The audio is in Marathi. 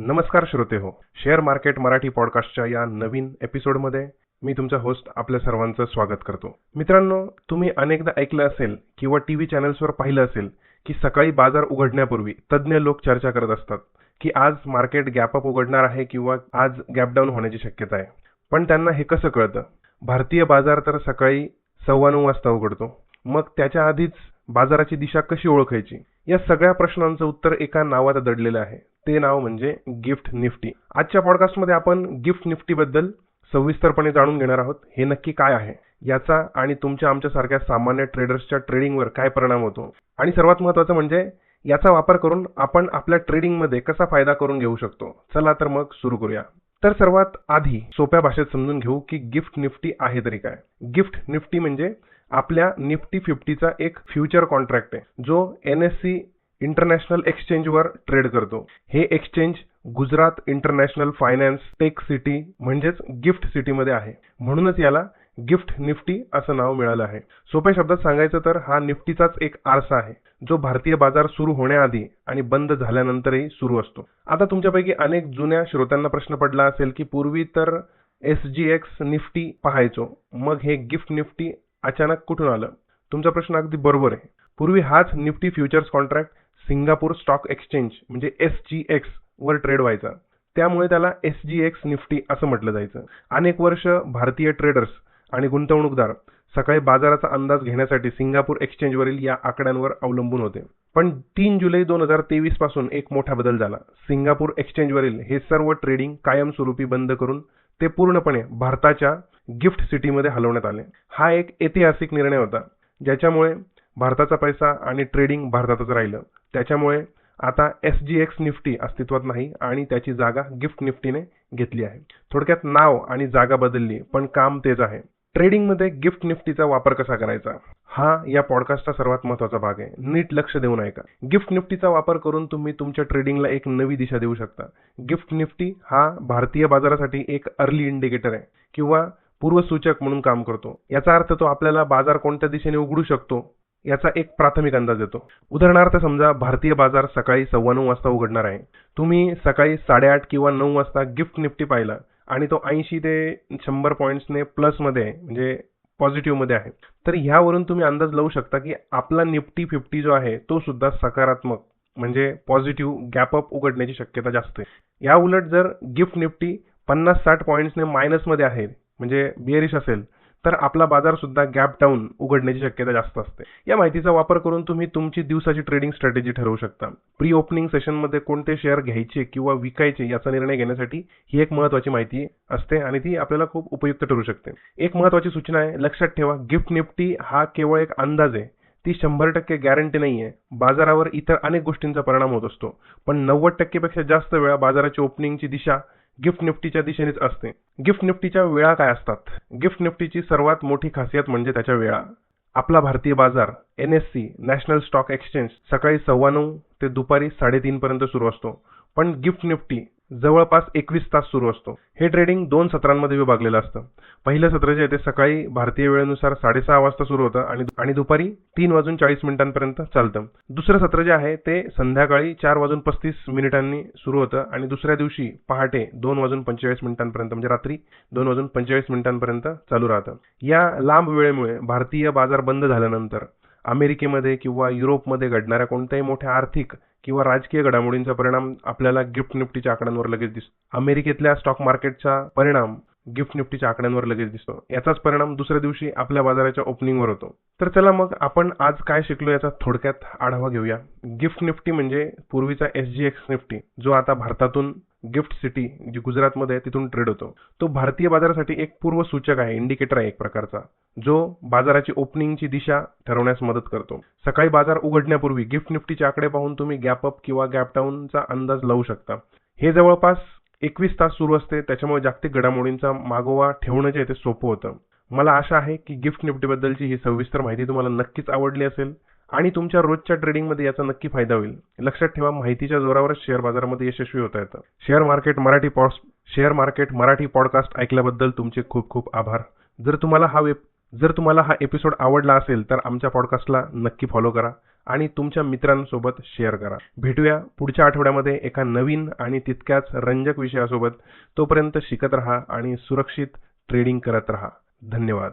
नमस्कार श्रोते हो. शेअर मार्केट मराठी पॉडकास्टच्या या नवीन एपिसोडमध्ये मी तुमचा होस्ट आपल्या सर्वांचं स्वागत करतो. मित्रांनो तुम्ही अनेकदा ऐकलं असेल किंवा टीव्ही चॅनल्सवर पाहिलं असेल की सकाळी बाजार उघडण्यापूर्वी तज्ज्ञ लोक चर्चा करत असतात की आज मार्केट गॅपअप उघडणार आहे किंवा आज गॅप डाऊन होण्याची शक्यता आहे. पण त्यांना हे कसं कळतं? भारतीय बाजार तर सकाळी सव्वा नऊ वाजता उघडतो. मग त्याच्या आधीच बाजाराची दिशा कशी ओळखायची? या सगळ्या प्रश्नांचं उत्तर एका नावात दडलेलं आहे. ते नाव म्हणजे गिफ्ट निफ्टी. आजच्या पॉडकास्टमध्ये आपण गिफ्ट निफ्टी बद्दल सविस्तरपणे जाणून घेणार आहोत. हे नक्की काय आहे? याचा आणि तुमच्या आमच्यासारख्या सामान्य ट्रेडर्सच्या ट्रेडिंगवर काय परिणाम होतो? आणि सर्वात महत्वाचं म्हणजे याचा वापर करून आपण आपल्या ट्रेडिंगमध्ये कसा फायदा करून घेऊ शकतो? चला तर मग सुरू करूया. तर सर्वात आधी सोप्या भाषेत समजून घेऊ की गिफ्ट निफ्टी आहे तरी काय? गिफ्ट निफ्टी म्हणजे आपल्या निफ्टी फिफ्टीचा एक फ्युचर कॉन्ट्रॅक्ट आहे जो एन एस सी इंटरनॅशनल एक्सचेंजवर ट्रेड करतो. हे exchange Gujarat international finance tech city म्हणजेच गिफ्ट सिटीमध्ये आहे. म्हणूनच याला गिफ्ट निफ्टी असं नाव मिळालं आहे. सोप्या शब्दात सांगायचं तर हा निफ्टीचाच एक आरसा आहे जो भारतीय बाजार सुरू होण्याआधी आणि बंद झाल्यानंतरही सुरू असतो. आता तुमच्यापैकी अनेक जुन्या श्रोत्यांना प्रश्न पडला असेल की पूर्वी तर एस जी एक्स निफ्टी पाहायचो मग हे गिफ्ट निफ्टी अचानक कुठून आलं? तुमचा प्रश्न अगदी बरोबर आहे. पूर्वी हाच Nifty futures contract Singapore stock exchange म्हणजे एस जी एक्स वर ट्रेड व्हायचा. त्यामुळे त्याला एस जी एक्स निफ्टी असं म्हटलं जायचं. अनेक वर्ष भारतीय ट्रेडर्स आणि गुंतवणूकदार सकाळी बाजाराचा अंदाज घेण्यासाठी सिंगापूर एक्सचेंजवरील या आकड्यांवर अवलंबून होते. पण तीन जुलै दोन हजार तेवीसपासून एक मोठा बदल झाला. सिंगापूर एक्सचेंजवरील हे सर्व ट्रेडिंग कायमस्वरूपी बंद करून ते पूर्णपणे भारताच्या गिफ्ट सिटीमध्ये हलवण्यात आले. हा एक ऐतिहासिक निर्णय होता ज्याच्यामुळे भारताचा पैसा आणि ट्रेडिंग भारतातच राहिलं. त्याच्यामुळे आता एस जी एक्स निफ्टी अस्तित्वात नाही आणि त्याची जागा गिफ्ट निफ्टीने घेतली आहे. थोडक्यात नाव आणि जागा बदलली पण काम तेच आहे. ट्रेडिंगमध्ये गिफ्ट निफ्टीचा वापर कसा करायचा? हा या पॉडकास्टचा सर्वात महत्त्वाचा भाग आहे. नीट लक्ष देऊन ऐका. गिफ्ट निफ्टीचा वापर करून तुम्ही तुमच्या ट्रेडिंगला एक नवी दिशा देऊ शकता. गिफ्ट निफ्टी हा भारतीय बाजारासाठी एक अर्ली इंडिकेटर आहे. किंवा पूर्वसूचक म्हणून काम करतो. याचा अर्थ तो आपल्याला बाजार कोणत्या दिशेने उघडू शकतो याचा एक प्राथमिक अंदाज येतो उदाहरणार्थ समजा भारतीय बाजार सकाळी सव्वा नऊ वाजता उघडणार आहे. तुम्ही सकाळी साडेआठ किंवा नऊ वाजता गिफ्ट निफ्टी पाहिला आणि तो ऐंशी ते शंभर पॉईंट्सने प्लसमध्ये म्हणजे पॉझिटिव्हमध्ये आहे. तर ह्यावरून तुम्ही अंदाज लावू शकता की आपला निफ्टी फिफ्टी जो आहे तो सुद्धा सकारात्मक म्हणजे पॉझिटिव्ह गॅपअप उघडण्याची शक्यता जास्त आहे. या उलट जर गिफ्ट निफ्टी पन्नास साठ पॉईंट्सने मायनसमध्ये आहे म्हणजे बिअरिश असेल तर आपला बाजार सुद्धा गॅप डाऊन उघडण्याची शक्यता जास्त असते. या माहितीचा वापर करून तुम्ही तुमची दिवसाची ट्रेडिंग स्ट्रॅटेजी ठरवू शकता. प्री ओपनिंग सेशनमध्ये कोणते शेअर घ्यायचे किंवा विकायचे याचा निर्णय घेण्यासाठी ही एक महत्वाची माहिती असते आणि ती आपल्याला खूप उपयुक्त ठरू शकते. एक महत्वाची सूचना आहे लक्षात ठेवा गिफ्ट निफ्टी हा केवळ एक अंदाज आहे. ती शंभर टक्के गॅरंटी नाहीये. बाजारावर इतर अनेक गोष्टींचा परिणाम होत असतो. पण नव्वद टक्केपेक्षा जास्त वेळा बाजाराची ओपनिंगची दिशा गिफ्ट निफ्टीच्या दिशेनेच असते. गिफ्ट निफ्टीच्या वेळा काय असतात? गिफ्ट निफ्टीची सर्वात मोठी खासियत म्हणजे त्याच्या वेळा. आपला भारतीय बाजार N S C national stock exchange सकाळी सव्वा नऊ ते दुपारी साडेतीन पर्यंत सुरू असतो. पण गिफ्ट निफ्टी जवळपास एकवीस तास सुरू असतो. हे ट्रेडिंग दोन सत्रांमध्ये विभागलेलं असतं. पहिलं सत्र जे ते सकाळी भारतीय वेळेनुसार साडेसहा वाजता सुरू होतं आणि आणि दुपारी तीन वाजून चाळीस मिनिटांपर्यंत चालतं. दुसरं सत्र जे आहे ते संध्याकाळी चार वाजून पस्तीस मिनिटांनी सुरू होतं आणि दुसऱ्या दिवशी पहाटे दोन वाजून पंचेचाळीस मिनिटांपर्यंत म्हणजे रात्री दोन वाजून पंचेचाळीस मिनिटांपर्यंत चालू राहतं. या लांब वेळेमुळे भारतीय बाजार बंद झाल्यानंतर अमेरिकेमध्ये किंवा युरोपमध्ये घडणाऱ्या कोणत्याही मोठ्या आर्थिक किंवा राजकीय घडामोडींचा परिणाम आपल्याला गिफ्ट निफ्टीच्या आकड्यांवर लगेच दिसतो अमेरिकेतल्या स्टॉक मार्केटचा परिणाम गिफ्ट निफ्टीच्या आकड्यांवर लगेच दिसतो. याचाच परिणाम दुसऱ्या दिवशी आपल्या बाजाराच्या ओपनिंगवर होतो. तर चला मग आपण आज काय शिकलो याचा थोडक्यात आढावा घेऊया. गिफ्ट निफ्टी म्हणजे पूर्वीचा एस जी एक्स निफ्टी जो आता भारतातून गिफ्ट सिटी जी गुजरातमध्ये आहे तिथून ट्रेड होतो. तो भारतीय बाजारासाठी एक पूर्वसूचक आहे इंडिकेटर आहे एक प्रकारचा. जो बाजाराची ओपनिंगची दिशा ठरवण्यास मदत करतो. सकाळी बाजार उघडण्यापूर्वी गिफ्ट निफ्टीचे आकडे पाहून तुम्ही गॅप अप किंवा गॅप डाऊनचा अंदाज लावू शकता. हे जवळपास एकवीस तास सुरू असते त्याच्यामुळे जागतिक घडामोडींचा मागोवा ठेवणं जे आहे ते सोपं होतं. मला आशा आहे की गिफ्ट निफ्टीबद्दलची ही सविस्तर माहिती तुम्हाला नक्कीच आवडली असेल. आणि तुमच्या रोजच्या ट्रेडिंगमध्ये याचा नक्की फायदा होईल. लक्षात ठेवा माहितीच्या जोरावरच शेअर बाजारामध्ये यशस्वी होता येतं. Share market Marathi pod share market Marathi podcast ऐकल्याबद्दल तुमचे खूप खूप आभार. जर तुम्हाला हा वेब जर तुम्हाला हा एपिसोड आवडला असेल तर आमच्या पॉडकास्टला नक्की फॉलो करा आणि तुमच्या मित्रांसोबत शेअर करा. भेटूया पुढच्या आठवड्यामध्ये एका नवीन आणि तितक्याच रंजक विषयासोबत. तोपर्यंत शिकत रहा आणि सुरक्षित ट्रेडिंग करत रहा. धन्यवाद.